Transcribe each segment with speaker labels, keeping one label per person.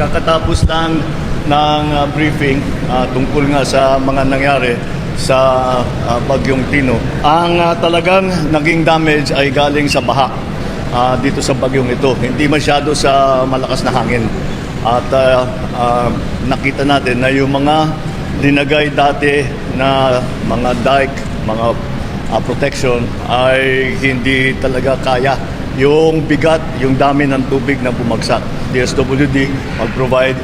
Speaker 1: kakatapos lang ng uh, briefing uh, tungkol nga sa mga nangyari sa uh, Bagyong Tino. Ang uh, talagang naging damage ay galing sa baha uh, dito sa bagyong ito. Hindi masyado sa malakas na hangin. At uh, uh, nakita natin na yung mga linagay dati na mga dike, mga uh, protection ay hindi talaga kaya yung bigat, yung dami ng tubig na bumagsak. DSWD mag-provide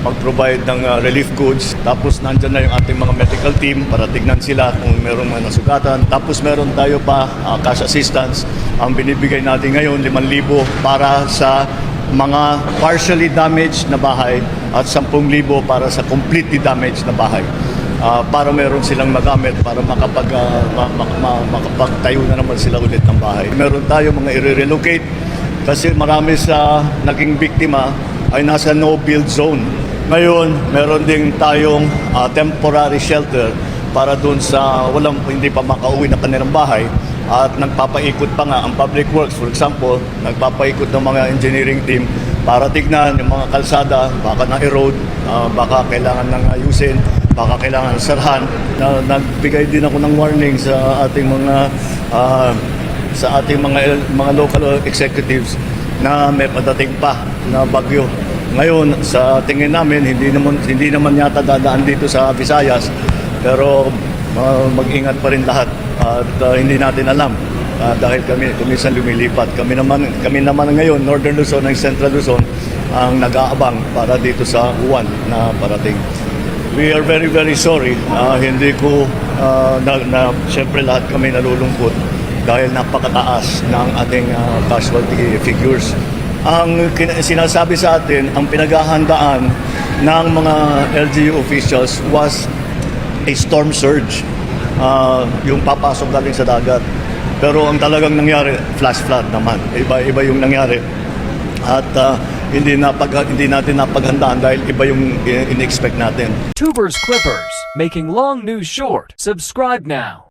Speaker 1: mag-provide ng uh, relief goods. Tapos nandyan na yung ating mga medical team para tignan sila kung merong mga nasugatan. Tapos meron tayo pa uh, cash assistance. Ang binibigay natin ngayon, 5,000 para sa mga partially damaged na bahay at 10,000 para sa completely damaged na bahay. Ah, para meron silang magamit para makapag, ah, ma- ma- ma- makapagtayo na naman sila ulit ng bahay. Meron tayo mga i-relocate kasi marami sa naging biktima ay nasa no-build zone. Ngayon, meron din tayong ah, temporary shelter para doon sa walang hindi pa makauwi na kanilang bahay at nagpapaikot pa nga ang public works for example nagpapaikot ng mga engineering team para tignan yung mga kalsada baka na-erode ah, baka kailangan nang ayusin baka kailangan sarhan na nagbigay din ako ng warning sa ating mga ah, sa ating mga mga local executives na may padating pa na bagyo. Ngayon sa tingin namin hindi naman hindi naman yata dadaan dito sa Visayas pero ah, mag-ingat pa rin lahat at ah, hindi natin alam Ah, dahil kami kumisan lumilipat. Kami naman kami naman ngayon Northern Luzon and Central Luzon ang nag-aabang para dito sa uwan na parating. We are very very sorry. Ah, hindi ko ah, na, na siyempre lahat kami nalulungkot dahil napakataas ng ating ah, casualty figures. Ang sinasabi sa atin, ang pinaghahandaan ng mga LGU officials was a storm surge. Ah, yung papasok galing sa dagat. Pero ang talagang nangyari, flash flood naman. Iba-iba yung nangyari. At ah, hindi napag hindi natin napaghandaan dahil iba yung in-expect natin.
Speaker 2: Tubers Clippers, making long news short. Subscribe now.